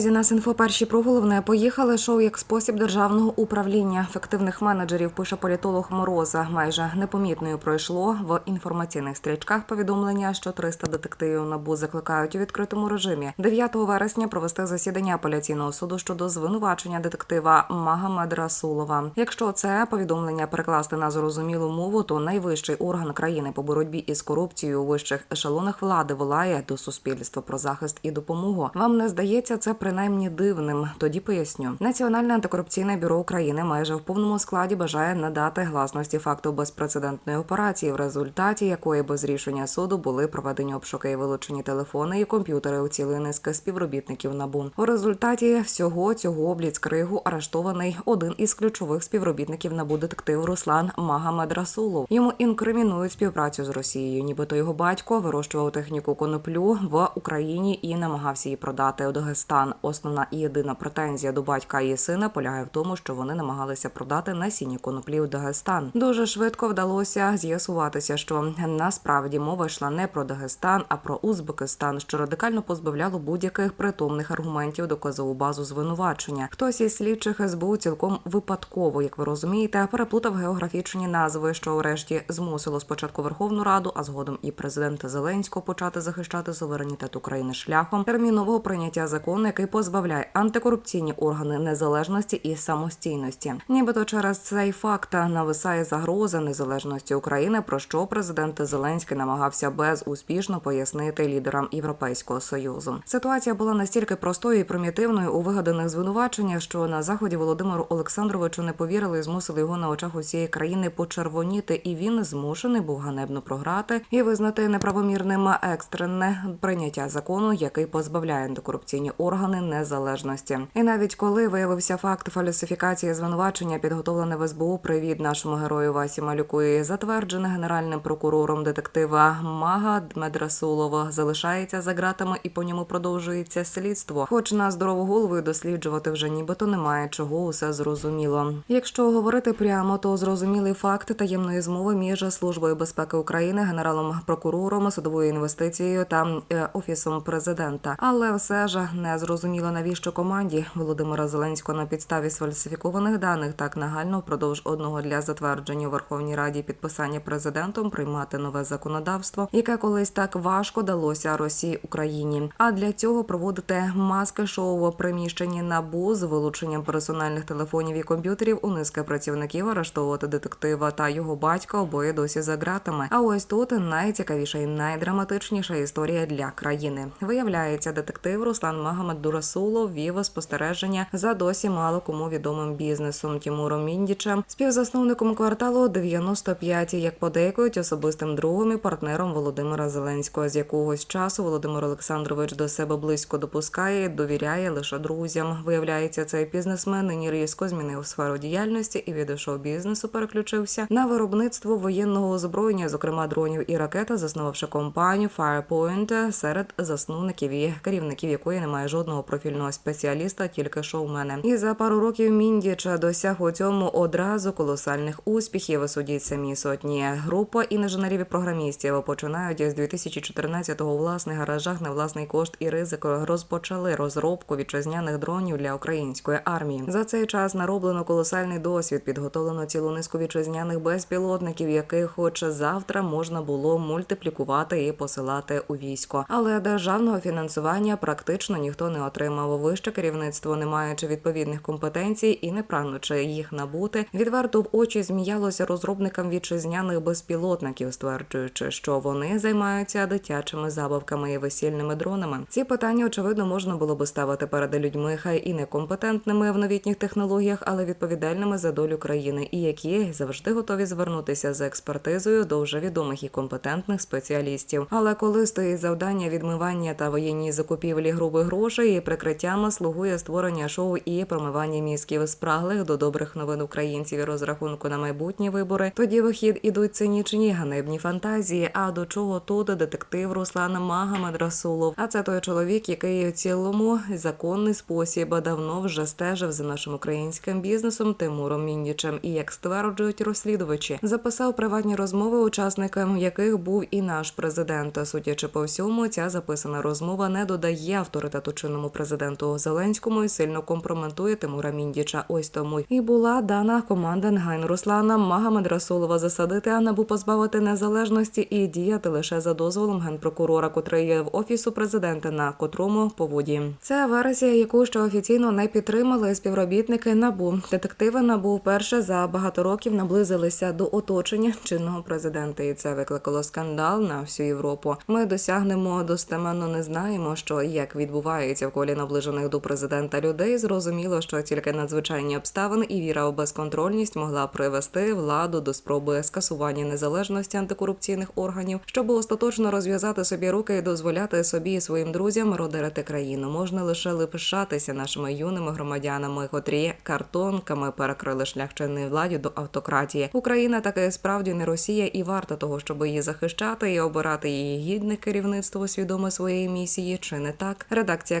Наразі нас інфо перші про головне поїхали. Шоу як спосіб державного управління ефективних менеджерів. Пише політолог Мороза. Майже непомітною пройшло в інформаційних стрічках повідомлення, що 300 детективів набу закликають у відкритому режимі 9 вересня провести засідання апеляційного суду щодо звинувачення детектива Магомед Расулова. Якщо це повідомлення перекласти на зрозумілу мову, то найвищий орган країни по боротьбі із корупцією у вищих ешелонах влади волає до суспільства про захист і допомогу. Вам не здається це принаймні дивним? Тоді поясню. Національне антикорупційне бюро України майже в повному складі бажає надати гласності факту безпрецедентної операції, в результаті якої без рішення суду були проведені обшуки і вилучені телефони і комп'ютери у цілої низки співробітників НАБУ. У результаті всього цього бліцкригу арештований один із ключових співробітників НАБУ детектив Руслан Магомед Расулов. Йому інкримінують співпрацю з Росією, нібито його батько вирощував техніку коноплю в Україні і намагався її продати у Дагестан. Основна і єдина претензія до батька і сина полягає в тому, що вони намагалися продати насіння коноплі у Дагестан. Дуже швидко вдалося з'ясуватися, що насправді мова йшла не про Дагестан, а про Узбекистан, що радикально позбавляло будь-яких притомних аргументів доказову базу звинувачення. Хтось із слідчих СБУ цілком випадково, як ви розумієте, переплутав географічні назви, що врешті змусило спочатку Верховну Раду, а згодом і президента Зеленського почати захищати суверенітет України шляхом термінового прийняття закону, який позбавляє антикорупційні органи незалежності і самостійності. Нібито через цей факт нависає загроза незалежності України, про що президент Зеленський намагався безуспішно пояснити лідерам Європейського союзу. Ситуація була настільки простою і примітивною у вигаданих звинуваченнях, що на заході Володимиру Олександровичу не повірили і змусили його на очах усієї країни почервоніти, і він змушений був ганебно програти і визнати неправомірним екстрене прийняття закону, який позбавляє антикорупційні органи незалежності. І навіть коли виявився факт фальсифікації звинувачення, підготовлене в СБУ, привід нашому герою Васі Малюку і затверджене генеральним прокурором детектива Мага Дмедрасулова, залишається за ґратами і по ньому продовжується слідство. Хоч на здорову голову досліджувати вже нібито немає чого, усе зрозуміло. Якщо говорити прямо, то зрозумілий факт таємної змови між службою безпеки України, генералом прокурором, судовою інвестицією та е, офісом президента. Але все ж не зрозуміло навіщо команді Володимира Зеленського на підставі сфальсифікованих даних так нагально впродовж одного для затвердження у Верховній Раді підписання президентом приймати нове законодавство, яке колись так важко далося Росії Україні. А для цього проводити маски шоу у приміщенні НАБУ з вилученням персональних телефонів і комп'ютерів у низки працівників арештовувати детектива та його батька обоє досі за ґратами. А ось тут найцікавіша і найдраматичніша історія для країни. Виявляється, детектив Руслан Магомед Дурасулов вів спостереження за досі мало кому відомим бізнесом Тімуром Міндічем, співзасновником кварталу 95, як подейкують особистим другом і партнером Володимира Зеленського. З якогось часу Володимир Олександрович до себе близько допускає, довіряє лише друзям. Виявляється, цей бізнесмен нині різко змінив сферу діяльності і від шоу-бізнесу переключився на виробництво воєнного озброєння, зокрема дронів і ракет, заснувавши компанію Firepoint серед засновників і керівників якої немає жодного профільного спеціаліста, тільки шоумени. І за пару років Міндіч досяг у цьому одразу колосальних успіхів. Судять самі сотні. Група інженерів і програмістів починають з 2014-го у власних гаражах на власний кошт і ризик розпочали розробку вітчизняних дронів для української армії. За цей час нароблено колосальний досвід, підготовлено цілу низку вітчизняних безпілотників, яких, хоч завтра можна було мультиплікувати і посилати у військо. Але державного фінансування практично ніхто не отримав. Вище керівництво, не маючи відповідних компетенцій і не прагнучи їх набути, відверто в очі зміялося розробникам вітчизняних безпілотників, стверджуючи, що вони займаються дитячими забавками і весільними дронами. Ці питання очевидно можна було би ставити перед людьми, хай і некомпетентними в новітніх технологіях, але відповідальними за долю країни, і які завжди готові звернутися за експертизою до вже відомих і компетентних спеціалістів. Але коли стоїть завдання відмивання та воєнні закупівлі грубих грошей, і прикриттям слугує створення шоу і промивання мізків спраглих до добрих новин українців і розрахунку на майбутні вибори, тоді вихід ідуть цинічні ганебні фантазії. А до чого тут детектив Руслан Магомед Расулов? А це той чоловік, який у цілому законний спосіб давно вже стежив за нашим українським бізнесом Тимуром Міндічем і як стверджують розслідувачі, записав приватні розмови, учасникам яких був і наш президент. Судячи по всьому, ця записана розмова не додає авторитету чинному президенту Зеленському і сильно компрометує Тимура Міндіча. Ось тому і була дана команда негайно Руслана Магомед Расулова засадити, а набу позбавити незалежності і діяти лише за дозволом генпрокурора, котрий є в офісу президента, на котрому поводі. Це версія, яку ще офіційно не підтримали співробітники набу. Детективи набу вперше за багато років наблизилися до оточення чинного президента, і це викликало скандал на всю Європу. Ми досягнемо достеменно не знаємо, що як відбувається в колі наближених до президента людей. Зрозуміло, що тільки надзвичайні обставини і віра у безконтрольність могла привести владу до спроби скасування незалежності антикорупційних органів, щоб остаточно розв'язати собі руки і дозволяти собі і своїм друзям родерити країну. Можна лише лишатися нашими юними громадянами, котрі картонками перекрили шлях чинної владі до автократії. Україна таки справді не Росія і варта того, щоб її захищати і обирати її гідне керівництво свідоме своєї місії. Чи не так? Редакція